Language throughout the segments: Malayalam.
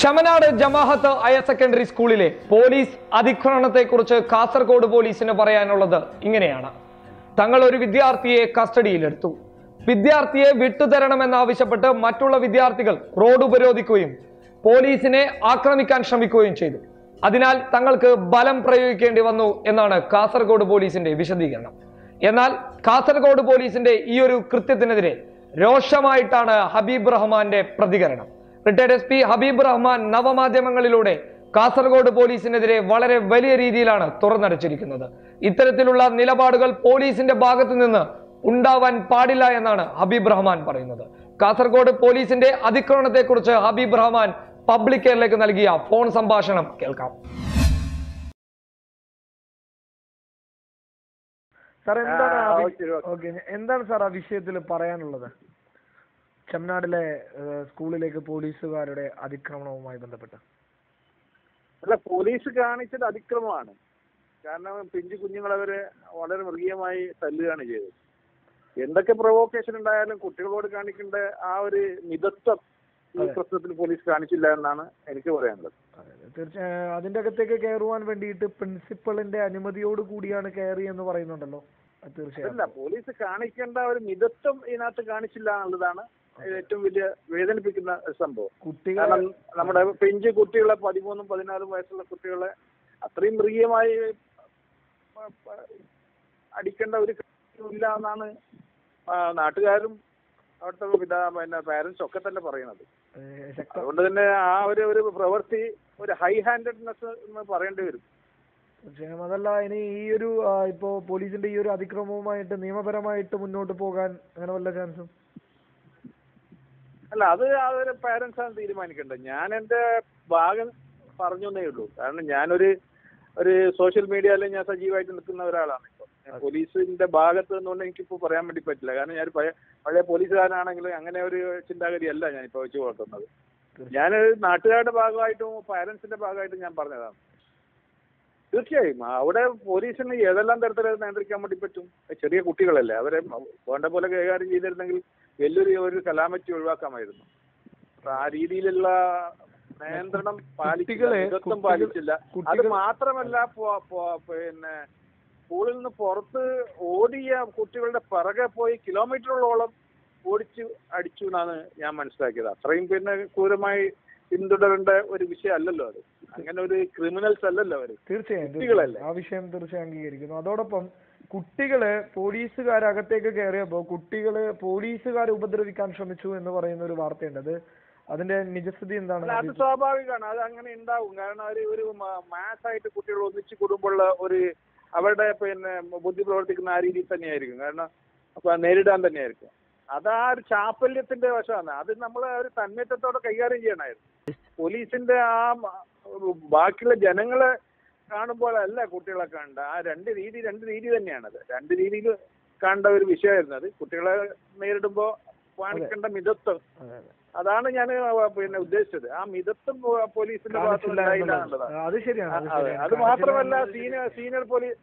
ചമനാട് ജമാഹത്ത് ഹയർ സെക്കൻഡറി സ്കൂളിലെ പോലീസ് അതിക്രമണത്തെക്കുറിച്ച് കാസർഗോഡ് പോലീസിന് പറയാനുള്ളത് ഇങ്ങനെയാണ്. തങ്ങൾ ഒരു വിദ്യാർത്ഥിയെ കസ്റ്റഡിയിലെടുത്തു. വിദ്യാർത്ഥിയെ വിട്ടുതരണമെന്നാവശ്യപ്പെട്ട് മറ്റുള്ള വിദ്യാർത്ഥികൾ റോഡ് ഉപരോധിക്കുകയും പോലീസിനെ ആക്രമിക്കാൻ ശ്രമിക്കുകയും ചെയ്തു. അതിനാൽ തങ്ങൾക്ക് ബലം പ്രയോഗിക്കേണ്ടി വന്നു എന്നാണ് കാസർഗോഡ് പോലീസിന്റെ വിശദീകരണം. എന്നാൽ കാസർഗോഡ് പോലീസിന്റെ ഈ ഒരു കൃത്യത്തിനെതിരെ രോഷമായിട്ടാണ് ഹബീബ് റഹ്മാന്റെ പ്രതികരണം. Retired S P Habib Rahman നവമാധ്യമങ്ങളിലൂടെ Kasaragod പോലീസിനെതിരെ വളരെ വലിയ രീതിയിലാണ് തുറന്നടച്ചിരിക്കുന്നത്. ഇത്തരത്തിലുള്ള നിലപാടുകൾ പോലീസിന്റെ ഭാഗത്തു നിന്ന് ഉണ്ടാവാൻ പാടില്ല എന്നാണ് ഹബീബ് റഹ്മാൻ പറയുന്നത്. കാസർഗോഡ് പോലീസിന്റെ അതിക്രമണത്തെക്കുറിച്ച് ഹബീബ് റഹ്മാൻ പബ്ലിക് കെയറിലേക്ക് നൽകിയ ഫോൺ സംഭാഷണം കേൾക്കാം. സാർ എന്താണ് എന്താണ് സാർ ആ വിഷയത്തിൽ പറയാനുള്ളത്? ചെമ്മനാടിലെ സ്കൂളിലേക്ക് പോലീസുകാരുടെ അതിക്രമണവുമായി ബന്ധപ്പെട്ട്? അല്ല പോലീസ് കാണിച്ചത് അതിക്രമമാണ്. കാരണം പിഞ്ചു കുഞ്ഞുങ്ങളവരെ വളരെ മൃഗീയമായി തല്ലുകയാണ് ചെയ്തത്. എന്തൊക്കെ പ്രൊവോക്കേഷൻ ഉണ്ടായാലും കുട്ടികളോട് കാണിക്കേണ്ട ആ ഒരു മിതത്വം ഈ. പ്രശ്നത്തിൽ പോലീസ് കാണിച്ചില്ല എന്നാണ് എനിക്ക് പറയാനുള്ളത്. തീർച്ചയായും അതിന്റെ അകത്തേക്ക് കയറുവാൻ വേണ്ടിയിട്ട് പ്രിൻസിപ്പളിന്റെ അനുമതിയോട് കൂടിയാണ് കയറി എന്ന് പറയുന്നുണ്ടല്ലോ തീർച്ചയായും അല്ല പോലീസ് കാണിക്കേണ്ട ഒരു മിതത്വം ഇതിനകത്ത് കാണിച്ചില്ല എന്നുള്ളതാണ് ഏറ്റവും വലിയ വേദനിപ്പിക്കുന്ന സംഭവം. കാരണം നമ്മുടെ പിഞ്ച് കുട്ടികളെ പതിമൂന്നും പതിനാലും വയസ്സുള്ള കുട്ടികളെ അത്രയും മൃഗീയമായി അടിക്കേണ്ട ഒരു ഇല്ല എന്നാണ് നാട്ടുകാരും അവിടുത്തെ പിതാ പിന്നെ പാരന്റ്സ് ഒക്കെ തന്നെ പറയുന്നത്. അതുകൊണ്ട് തന്നെ ആ ഒരു ഒരു പ്രവൃത്തി ഒരു ഹൈ ഹാൻഡഡ്നെസ് എന്ന് പറയേണ്ടി വരും. തീർച്ചയായും. അതല്ല ഇനി ഈ ഒരു ഇപ്പോ പോലീസിന്റെ ഈ ഒരു അതിക്രമവുമായിട്ട് നിയമപരമായിട്ട് മുന്നോട്ട് പോകാൻ അങ്ങനെ വല്ല ചാൻസും? അല്ല അത് അതൊരു പാരന്റ്സ് ആണ് തീരുമാനിക്കേണ്ടത്. ഞാൻ എന്റെ ഭാഗം പറഞ്ഞു എന്നേ ഉള്ളൂ. കാരണം ഞാനൊരു ഒരു സോഷ്യൽ മീഡിയയിൽ ഞാൻ സജീവമായിട്ട് നിൽക്കുന്ന ഒരാളാണ് ഇപ്പൊ. പോലീസിന്റെ ഭാഗത്ത് നിന്നുകൊണ്ട് എനിക്കിപ്പോ പറയാൻ വേണ്ടി പറ്റില്ല. കാരണം ഞാൻ പഴയ പഴയ പോലീസുകാരനാണെങ്കിലും അങ്ങനെ ഒരു ചിന്താഗതി അല്ല ഞാൻ ഇപ്പൊ വെച്ച് പുലർത്തുന്നത് ഞാൻ നാട്ടുകാരുടെ ഭാഗമായിട്ടും പാരന്റ്സിന്റെ ഭാഗമായിട്ടും ഞാൻ പറഞ്ഞതാണ്. തീർച്ചയായും. അവിടെ പോലീസിന് ഏതെല്ലാം തരത്തിൽ നിയന്ത്രിക്കാൻ വേണ്ടി പറ്റും? ചെറിയ കുട്ടികളല്ലേ. അവരെ വേണ്ട പോലെ കൈകാര്യം ചെയ്തിരുന്നെങ്കിൽ വലിയൊരു ഒരു കലാമറ്റി ഒഴിവാക്കാമായിരുന്നു. അപ്പൊ ആ രീതിയിലുള്ള നിയന്ത്രണം മിതത്വം പാലിച്ചില്ല. അത് മാത്രമല്ല പിന്നെ സ്കൂളിൽ നിന്ന് പുറത്ത് ഓടിയ കുട്ടികളുടെ പിറകെ പോയി കിലോമീറ്ററുകളോളം ഓടിച്ചു അടിച്ചു എന്നാണ് ഞാൻ മനസ്സിലാക്കിയത്. അത്രയും പിന്നെ ക്രൂരമായി പിന്തുടരേണ്ട ഒരു വിഷയമല്ലല്ലോ അത്. അങ്ങനെ ഒരു ക്രിമിനൽസ് അല്ലല്ലോ അവർ. തീർച്ചയായും. ആ വിഷയം തീർച്ചയായും അംഗീകരിക്കുന്നു. അതോടൊപ്പം കുട്ടികൾ പോലീസുകാർ അകത്തേക്ക് കയറിയപ്പോ കുട്ടികൾ പോലീസുകാരെ ഉപദ്രവിക്കാൻ ശ്രമിച്ചു എന്ന് പറയുന്ന ഒരു വാർത്തയുണ്ട്. അത് അതിന്റെ നിജസ്ഥിതി എന്താണ്? അത് സ്വാഭാവികമാണ്. അത് അങ്ങനെ ഉണ്ടാവും. കാരണം അവർ ഒരു മാസ് ആയിട്ട് കുട്ടികൾ ഒന്നിച്ചു കൂടുമ്പോഴുള്ള ഒരു അവരുടെ പിന്നെ ബുദ്ധി പ്രവർത്തിക്കുന്ന ആ രീതിയിൽ തന്നെയായിരിക്കും. കാരണം അപ്പൊ നേരിടാൻ തന്നെയായിരിക്കും. അത് ആ ഒരു ചാപ്പല്യത്തിന്റെ വശമാണ്. അത് നമ്മൾ ഒരു തന്മയത്വത്തോടെ കൈകാര്യം ചെയ്യണമായിരുന്നു. പോലീസിന്റെ ആ ബാക്കിയുള്ള ജനങ്ങളെ കാണുമ്പോഴല്ല കുട്ടികളെ കാണേണ്ട ആ രണ്ട് രീതി രണ്ട് രീതി തന്നെയാണത്. രണ്ട് രീതിയിൽ കാണേണ്ട ഒരു വിഷയമായിരുന്നു അത്. കുട്ടികളെ നേരിടുമ്പോൾ കാണിക്കേണ്ട മിതത്വം. അതെ, അതെ. അതാണ് ഞാൻ പിന്നെ ഉദ്ദേശിച്ചത്. ആ മിതത്വം പോലീസിന്റെ ഭാഗത്ത് കാണിച്ചില്ല ഉണ്ടായില്ല എന്നുള്ളത്. എന്നുള്ളതാണ് അത് ശരിയാണ് അത് അതെ ശരിയാണ്. അത് മാത്രമല്ല senior senior police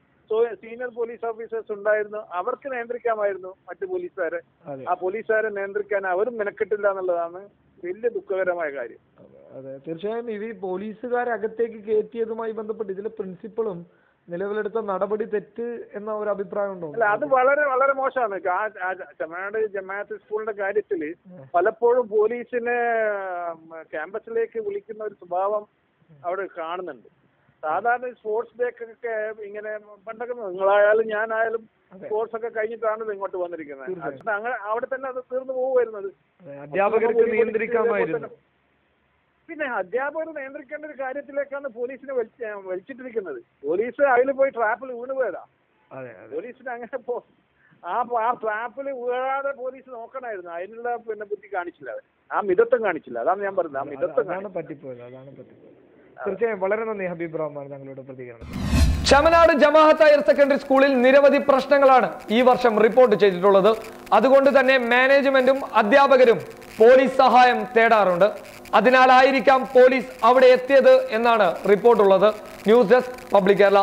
senior police officers ഉണ്ടായിരുന്നു. അവർക്ക് നിയന്ത്രിക്കാമായിരുന്നു മറ്റു പോലീസുകാരെ. ആ പോലീസുകാരെ നിയന്ത്രിക്കാൻ അവരും മെനക്കെട്ടില്ല എന്നുള്ളതാണ് വലിയ ദുഃഖകരമായ കാര്യം. അതെ തീർച്ചയായും ഇത് ഈ പോലീസുകാരെ അകത്തേക്ക് കയറ്റിയതുമായി ബന്ധപ്പെട്ട് ഇതിലെ പ്രിൻസിപ്പളും നിലവിലെടുത്ത നടപടി തെറ്റ് എന്ന ഒരു അഭിപ്രായം ഉണ്ടോ? അല്ല അത് വളരെ വളരെ മോശമാണ്. ചെമ്മനാട് ജമാഅത്ത് സ്കൂളിന്റെ കാര്യത്തിൽ പലപ്പോഴും പോലീസിനെ ക്യാമ്പസിലേക്ക് വിളിക്കുന്ന ഒരു സ്വഭാവം അവിടെ കാണുന്നുണ്ട്. സാധാരണ സ്പോർട്സ് ഡേക്കൊക്കെ ഇങ്ങനെ പണ്ടൊക്കെ നിങ്ങളായാലും ഞാനായാലും. സ്പോർട്സ് ഒക്കെ കഴിഞ്ഞിട്ടാണ് ഇങ്ങോട്ട് വന്നിരിക്കുന്നത്. അങ്ങനെ അവിടെ തന്നെ അത് തീർന്നു പോകുമായിരുന്നത് അധ്യാപകർക്ക് നിയന്ത്രിക്കാമായിരുന്നു പിന്നെ അധ്യാപകർ നിയന്ത്രിക്കേണ്ട ഒരു കാര്യത്തിലേക്കാണ് പോലീസിനെ വലിച്ച വലിച്ചിട്ടിരിക്കുന്നത്. പോലീസ് അതിൽ പോയി ട്രാപ്പിൽ വീണ് പോയതാ പോലീസിന് അങ്ങനെ പോ ആ ആ ട്രാപ്പിൽ വീഴാതെ പോലീസ് നോക്കണമായിരുന്നു അതിനുള്ള പിന്നെ ബുദ്ധി കാണിച്ചില്ല ആ മിതത്വം കാണിച്ചില്ല. അതാണ് ഞാൻ പറഞ്ഞത്. ആ മിതത്വം പറ്റിപ്പോയത് അതാണ് പറ്റിപ്പോയത്. തീർച്ചയായും വളരെ നന്ദി ഹബീബ് റഹ്മാൻ താങ്കളുടെ പ്രതികരണം. ചമനാട് ജമാഅത്ത് ഹയർ സെക്കൻഡറി സ്കൂളിൽ നിരവധി പ്രശ്നങ്ങളാണ് ഈ വർഷം റിപ്പോർട്ട് ചെയ്തിട്ടുള്ളത്. അതുകൊണ്ട് തന്നെ മാനേജ്മെന്റും അധ്യാപകരും പോലീസ് സഹായം തേടാറുണ്ട്. അതിനാലായിരിക്കാം പോലീസ് അവിടെ എത്തിയത് എന്നാണ് റിപ്പോർട്ടുള്ളത്. News desk public Kerala.